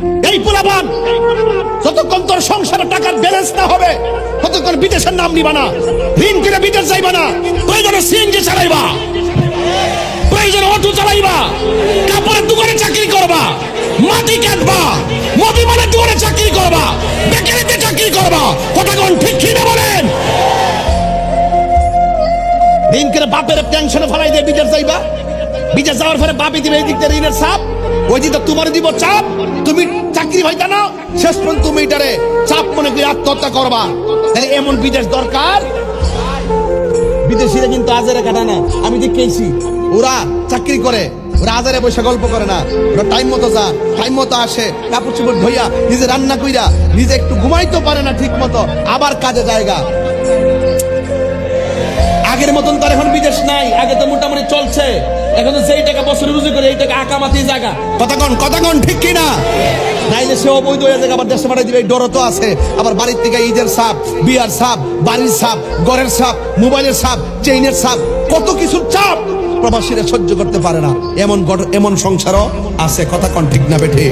এই পোলাপান, যতক্ষণ তোর সংসারে টাকার ব্যালেন্স না হবে, ততক্ষণ বিদেশের নাম নিবা না। ঋণ করে বিদেশ যাইবা না। প্রয়োজনে সিএনজি চালাইবা। প্রয়োজনে অটো চালাইবা। কাপড়ের দোকানে চাকরি করবা। মাটি কাটবা। মবিমানের দোকানে চাকরি করবা। বেকারিতে চাকরি করবা। কথা কোন ঠিক কি না বলেন? ঋণ করে বাপের টেনশনে ফেলাই দিয়ে বিদেশ যাইবা? বিদেশ যাওয়ার পরে বাপি দিবে এই দিক ঋণের চাপ ওই দিকটা তোমার দিব চাপ? তুমি চাকরি হইতা না শেষ পর্যন্ত তুমি এটারে চাপ মনে করে আত্মহত্যা করবা। তাহলে এমন বিদেশ দরকার? বিদেশিরা কিন্তু আজারে কাটা না আমি দেখেছি ওরা চাকরি করে, ওরা আজারে বসে গল্প করে না। ওরা টাইম মতো যা টাইম মতো আসে কাপড় চোপড় ধইয়া, নিজে রান্না কইরা, নিজে একটু ঘুমাইতে পারে না ঠিক মতো, আবার কাজে জায়গা। আগের মতন তো আর এখন বিদেশ নাই, আগে তো মোটামুটি চলছে। এখন সেই টাকা বছরে রুজি করে এই টাকা আকামাতি জায়গা কথাগণ কথাগণ ঠিক কিনা? নাইলে সে অবৈধ হয়ে যাবে আবার দেশে পাঠাই দিবে এই ডরও তো আছে। আবার বাড়ির থেকে ঈদের সাপ বিয়ার সাপ বাড়ির সাপ ঘরের সাপ মোবাইলের সাপ চেইনের সাপ কত কিছুর চাপ প্রবাসীরা সহ্য করতে পারে না। এমন এমন সংসারও আছে কথা কন ঠিক না বেঠে।